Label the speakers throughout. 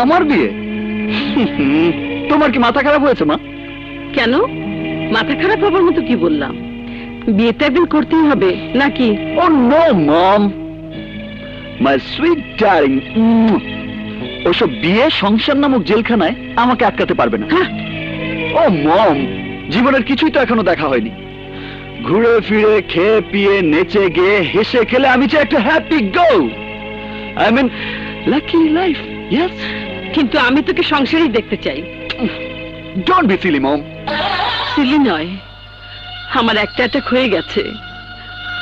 Speaker 1: আমার বিয়ে? তোমার কি মাথা খারাপ হয়েছে মা?
Speaker 2: কেন? মাথা খারাপ হবার মতো কি বললাম? বিয়েটা একদিন করতেই হবে নাকি?
Speaker 1: ও no mom my sweet darling ওসব বিয়ে সংসার নামক জেলখানায় আমাকে আটকাতে পারবে না।
Speaker 2: হ্যাঁ।
Speaker 1: ও মম জীবনের কিছুই তো এখনও দেখা হয়নি। ঘুরে ফিরে খেয়ে পিয়ে নেচে গিয়ে হেসে খেলে আমি চাই একটা happy go I mean lucky life yes
Speaker 2: কিন্তু আমি তোকে সংসারই দেখতে চাই।
Speaker 1: Don't be silly mom
Speaker 2: silly নয়। আমার একটা একটা হয়ে গেছে।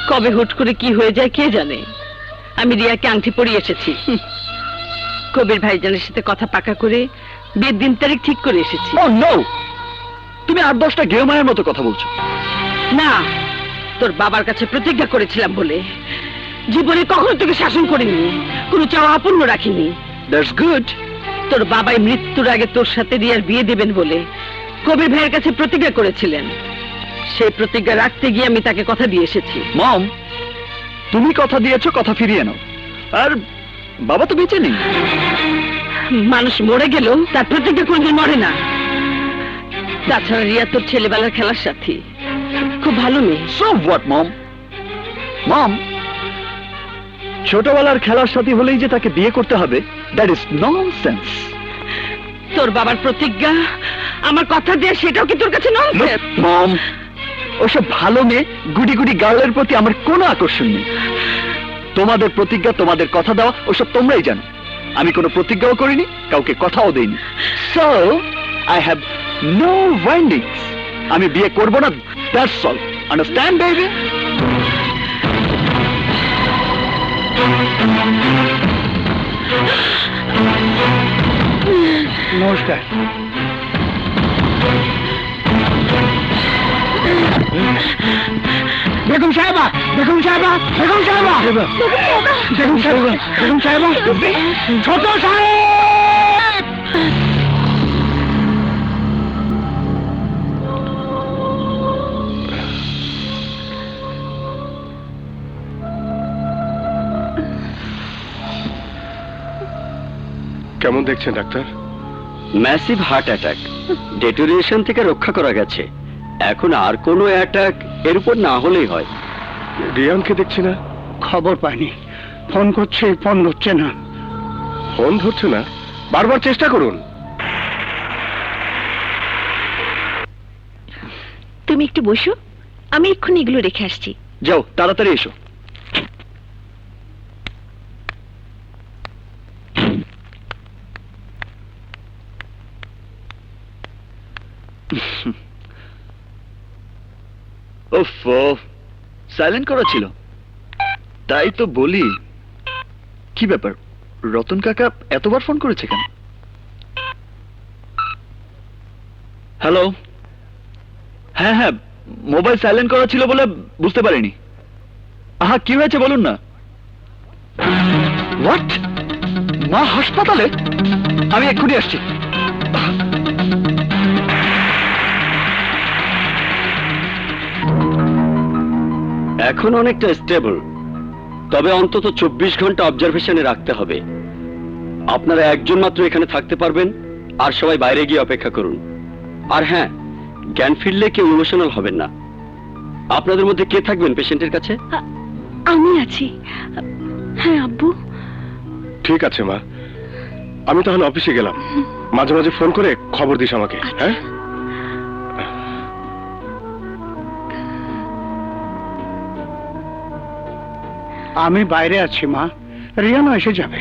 Speaker 2: কবে হুট করে কি হয়ে যায় কে জানে? আমি রিয়াকে আংটি পরিয়ে এসেছি। কবির ভাইজানের সাথে কথা পাকা করে বিয়ের দিন তারিখ ঠিক করে এসেছি।
Speaker 1: ও নো তুমি আট দশটা গেমায়ের মতো কথা বলছো।
Speaker 2: না তোর বাবার কাছে প্রতিজ্ঞা করেছিলাম বলে। জীবনে কখনো তোকে শাসন করিনি কোনো চাওয়া অপূর্ণ রাখিনি।
Speaker 1: দ্যাটস গুড
Speaker 2: তোর বাবাই মৃত্যুর আগে তোর সাথে রিয়ার বিয়ে দেবেন বলে কবির ভাইয়ের কাছে প্রতিজ্ঞা করেছিলেন। সেই প্রতিজ্ঞা রাখতে গিয়ে আমি তাকে কথা দিয়ে এসেছি।
Speaker 1: মম তুমি কথা দিয়েছ কথা ফিরিয়ে নাও। আর বাবা তো বেঁচে নেই।
Speaker 2: মানুষ মরে গেলেও তার প্রতিজ্ঞা কোনদিন মরে না। তাছাড়া রিয়া তোর ছেলেবেলার খেলার সাথী। খুব ভালো মেয়ে।
Speaker 1: সব হোয়াট মম? মম ছোটবেলার খেলার সাথী হলেই যে তাকে বিয়ে করতে হবে দ্যাট ইজ ননসেন্স
Speaker 2: তোর বাবার প্রতিজ্ঞা? আমার কথা দিয়ে সেটাও কি তোর কাছে নয়
Speaker 1: মম ওসব ভালো মেয়ে গুডি গুডি গার্লের প্রতি আমার কোনো আকর্ষণ নেই। তোমাদের প্রতিজ্ঞা তোমাদের কথা দেওয়া ওসব তোমরাই জানো। আমি কোনো প্রতিজ্ঞাও করিনি কাউকে কথাও দেইনি। So I have no windings আমি বিয়ে করব না দ্যাটস অল আন্ডারস্ট্যান্ড বেবি
Speaker 3: নমস্কার। বেগম সাহেবা বেগম সাহেবা বেগম সাহেবা। বেগম সাহেবা। বেগম সাহেবা। ছোট সাহেব!
Speaker 4: কেমন দেখছেন ডাক্তার?
Speaker 5: ম্যাসিভ হার্ট অ্যাটাক ডেটোরিয়েশন থেকে রক্ষা করা গেছে। এখন আর কোনো অ্যাটাক এর উপর না হলেই হয়।
Speaker 4: রিয়ানকে দেখছি না?
Speaker 3: খবর পাইনি। ফোন করছে ফোন ধরছে না।
Speaker 4: ফোন ধরছে না? বারবার চেষ্টা করুন।
Speaker 6: তুমি একটু বসো। আমি এক্ষুনি এগুলো রেখে আসছি।
Speaker 1: যাও তাড়াতাড়ি এসো। ওফ সাইলেন্ট করা ছিল। তাই তো বলি, কি ব্যাপার? রতন কাকা এতবার ফোন করেছে কেন? হ্যালো হ্যাঁ হ্যাঁ মোবাইল সাইলেন্ট করা ছিল বলে বুঝতে পারিনি। আহা, কি হয়েছে বলুন না। হোয়াট মা হাসপাতালে? আমি এক্ষুনি আসছি।
Speaker 5: এখন অনেকটা স্টেবল তবে অন্তত চব্বিশ ঘণ্টা অবজারভেশনে রাখতে হবে। আপনারা একজন মাত্র এখানে থাকতে পারবেন আর সবাই বাইরে গিয়ে অপেক্ষা করুন। আর হ্যাঁ জ্ঞান ফিরলে কেউ ইমোশনাল হবেন না। আপনাদের মধ্যে কে থাকবেন পেশেন্টের কাছে?
Speaker 6: আমি আছি। হ্যাঁ আব্বু।
Speaker 4: ঠিক আছে মা। আমি তাহলে অফিসে গেলাম। মাঝে মাঝে ফোন করে খবর দিস আমাকে হ্যাঁ?
Speaker 3: আমি বাইরে আছি, মা। রিয়ানো এসে যাবে।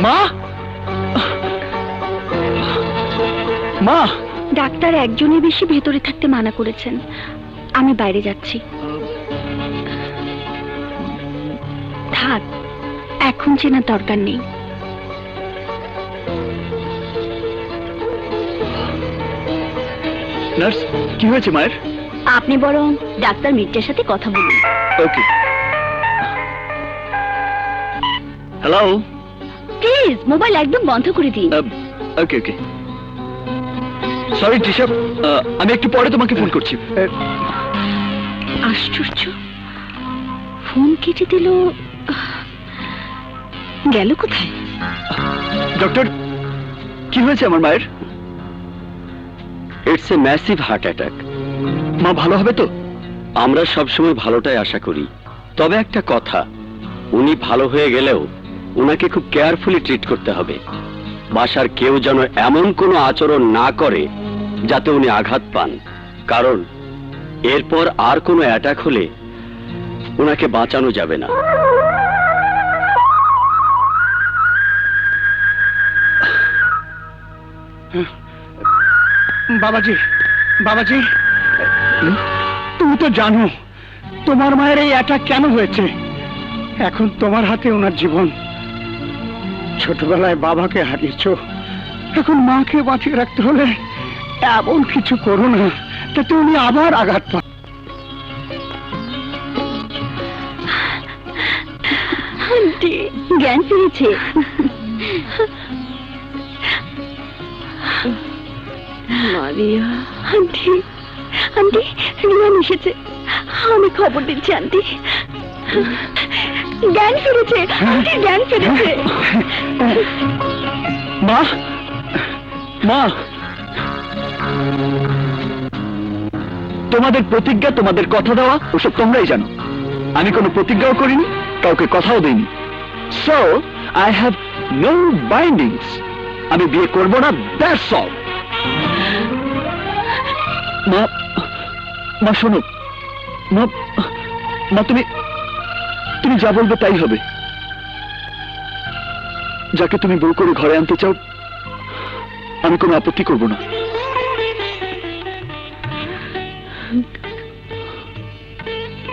Speaker 1: মা! মা!
Speaker 6: ডাক্তার একজনই বেশি ভেতরে থাকতে মানা করেছেন। আমি বাইরে যাচ্ছি। থাক, এখন চেনার দরকার নেই।
Speaker 1: নার্স কি হয়েছে মায়ের?
Speaker 6: আপনি বরং ডাক্তার মির্জার সাথে কথা বলুন।
Speaker 1: ওকে হ্যালো
Speaker 6: প্লিজ মোবাইল একদম বন্ধ করে দিন।
Speaker 1: ওকে ওকে সরি টিশা আমি একটু পরে তোমাকে ফোন করছি।
Speaker 6: আশ্চর্য। ফোন কেটে দিল গেল কোথায়?
Speaker 1: ডক্টর কি হয়েছে আমার মায়ের?
Speaker 5: It's a massive heart attack
Speaker 1: মা, ভালো হবে তো?
Speaker 5: আমরা সবসময় ভালোটাই আশা করি। তবে একটা কথা, উনি ভালো হয়ে গেলেও উনাকে খুব কেয়ারফুলি ট্রিট করতে হবে। বাসার কেউ যেন এমন কোনো আচরণ না করে যাতে উনি আঘাত পান। কারণ, এরপর আর কোনো অ্যাটাক হলে ওনাকে বাঁচানো যাবে না।
Speaker 3: বাবাজি বাবাজি, তুমি তো জানো, তোমার মায়ের এই অ্যাটাক কেন হয়েছে? এখন তোমার হাতে ওনার জীবন। ছোটবেলায় বাবাকে হারিয়েছ, এখন মাকে বাঁচিয়ে রাখতে হলে এমন কিছু করো না, যাতে উনি আবার আঘাত পান।
Speaker 6: জ্ঞান ফিরেছে।
Speaker 2: মারিয়া,
Speaker 6: আন্টি আন্টি, রিয়ান এসেছে। আমি খবর দিচ্ছি, আন্টি। জ্ঞান ফিরেছে, আন্টি, জ্ঞান ফিরেছে।
Speaker 1: মা মা। তোমাদের প্রতিজ্ঞা, তোমাদের কথা দেওয়া, ওসব তোমরাই জানো। আমি কোনো প্রতিজ্ঞাও করিনি, কাউকে কথাও দিইনি। So I have no bindings আমি বিয়ে করব না দ্যাটস অল মা মা, শোনো। মা মা, তুমি তুমি যা বলবে তাই হবে। যাকে তুমি বউ করে ঘরে আনতে চাও, আমি কোনো আপত্তি করব না।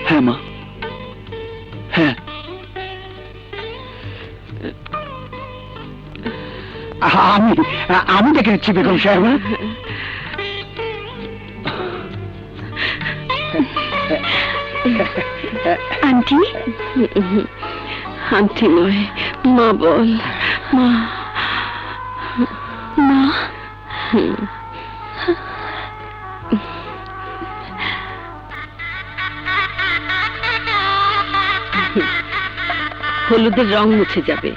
Speaker 1: হ্যাঁ মা।
Speaker 3: আমি আমি দেখে নিচ্ছি বেগম সাহেব
Speaker 6: আন্টি?
Speaker 2: আন্টি নয়, মা বল, মা।
Speaker 6: মা?
Speaker 2: হলুদের রং মুছে যাবে,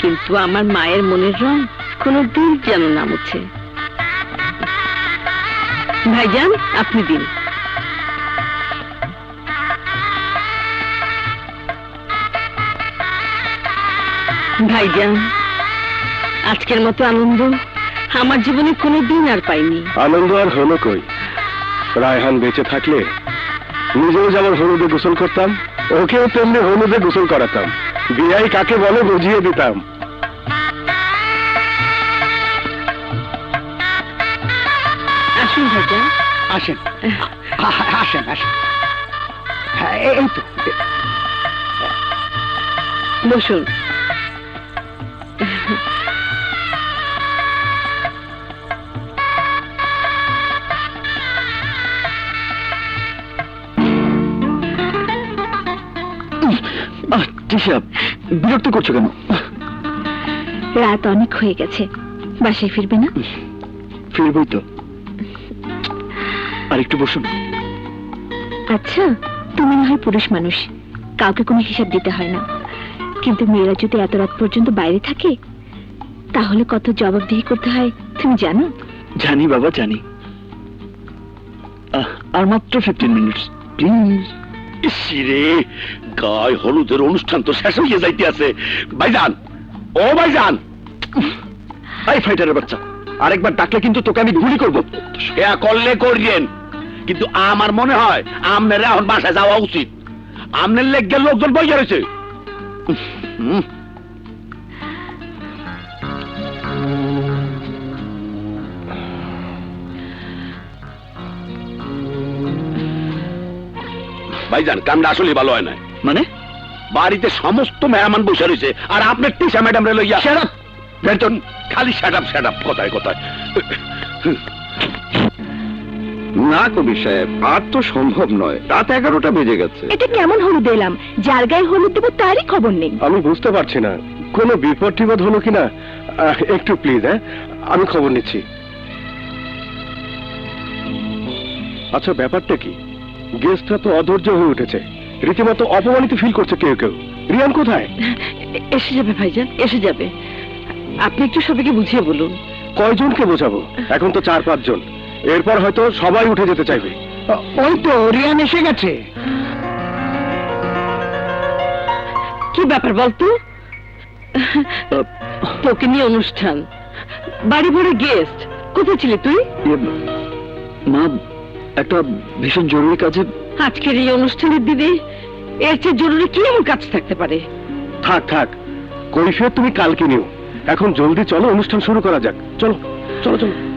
Speaker 2: কিন্তু আমার মায়ের মনের রং কোনো দিন যেন না মুছে। ভাইজান, আপনি দিন। ভাইজান, আজকের মতো আনন্দ আমার জীবনে কোনো দিন আর পাইনি।
Speaker 4: আনন্দ আর হলো কই? রায়হান বেঁচে থাকলে নিজেও যেমন হলুদে গোসল করতাম, ওকেও তেমনি হলুদে গোসল করাতাম। বিয়াই কাকে বলে বুঝিয়ে দিতাম।
Speaker 2: আসুন ভাইজান।
Speaker 3: আসেন। আসেন আসেন। হ্যাঁ এই তো।
Speaker 2: বসুন।
Speaker 1: বিরক্ত করছ কেন?
Speaker 6: রাত অনেক হয়ে গেছে। বাসায় ফিরবে না?
Speaker 1: ফিরবই তো। আর একটু বসুন।
Speaker 6: আচ্ছা তুমি না হয় পুরুষ মানুষ। কাউকে কোনো হিসাব দিতে হয় না। কিন্তু মেয়েরা যদি এত রাত পর্যন্ত বাইরে থাকে তাহলে কত জবাবদিহি করতে হয় তুমি জানো?
Speaker 1: জানি বাবা জানি। আর মাত্র ফিফটিন মিনিটস প্লিজ
Speaker 5: রে গায়ে হলুদের অনুষ্ঠান তো শেষ হয়ে যাইতে আছে। ভাইজান ও ভাইজান।
Speaker 1: আই ফাইটারের বাচ্চা আরেকবার ডাকলে কিন্তু তোকে আমি গুলি করব।
Speaker 5: এ করলে করিয়েন কিন্তু আমার মনে হয় আমনের এখন বাসায় যাওয়া উচিত। আমনের লেগে লোকজন বই রয়েছে। ভাইজান কামটা আসলে ভালো হয় না
Speaker 1: মানে?
Speaker 5: বাড়িতে সমস্ত মেহমান বসে রয়েছে আর আপনার টিসা ম্যাডাম রে লইয়া! বেতন খালি শ্যাট আপ কথায় কথায়।
Speaker 4: না কবি সাহেব আর তো সম্ভব নয়। রাত এগারোটা বেজে গেছে।
Speaker 6: এটা কেমন হলুদ এলাম? যার গায়ে হলুদ দেবো তারই খবর নেই।
Speaker 4: আমি বুঝতে পারছি না। কোনো বিপদ টিপদ হলো কিনা? আহ, একটু প্লিজ হ্যাঁ? আমি খবর নিচ্ছি। আচ্ছা ব্যাপারটা কি? গেস্টটা তো অধৈর্য হয়ে উঠেছে। রীতিমতো অপমানিত ফিল করছে কেউ কেউ। রিয়ান কোথায়?
Speaker 2: এ- এসে যাবে ভাইজান এসে যাবে। আপনি একটু সবাইকে বুঝিয়ে বলুন।
Speaker 4: কয়জনকে বোঝাবো? এখন তো চার পাঁচজন। এরপর হয়তো সবাই উঠে যেতে চাইবে।
Speaker 3: ওই তো রিয়ান এসে গেছে।
Speaker 2: কি ব্যাপার বলতো? তোকে নিয়ে অনুষ্ঠান। বাড়ি ভরে গেস্ট। কোথায় ছিলি তুই?
Speaker 1: মা একটা ভীষণ জরুরি কাজে
Speaker 2: আজকের এই অনুষ্ঠানের দিনে এর চেয়ে জরুরি কি এমন কাজ থাকতে পারে?
Speaker 4: থাক থাক। কৈফিয়ত তুমি কালকে নিও। এখন জলদি চলো অনুষ্ঠান শুরু করা যাক। চলো চলো চলো।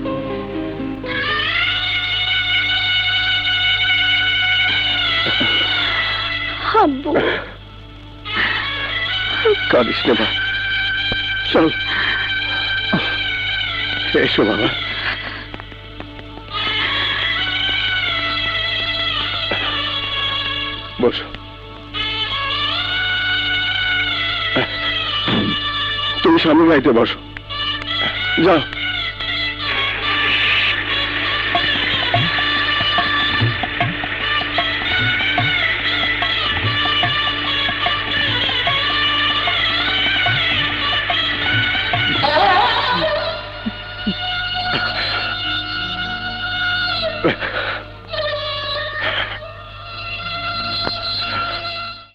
Speaker 6: আব্বু।
Speaker 4: কাঁদিস না মা। চল। এসো বাবা। বসো। তুমি স্বামী বাড়িতে বসো। যাও।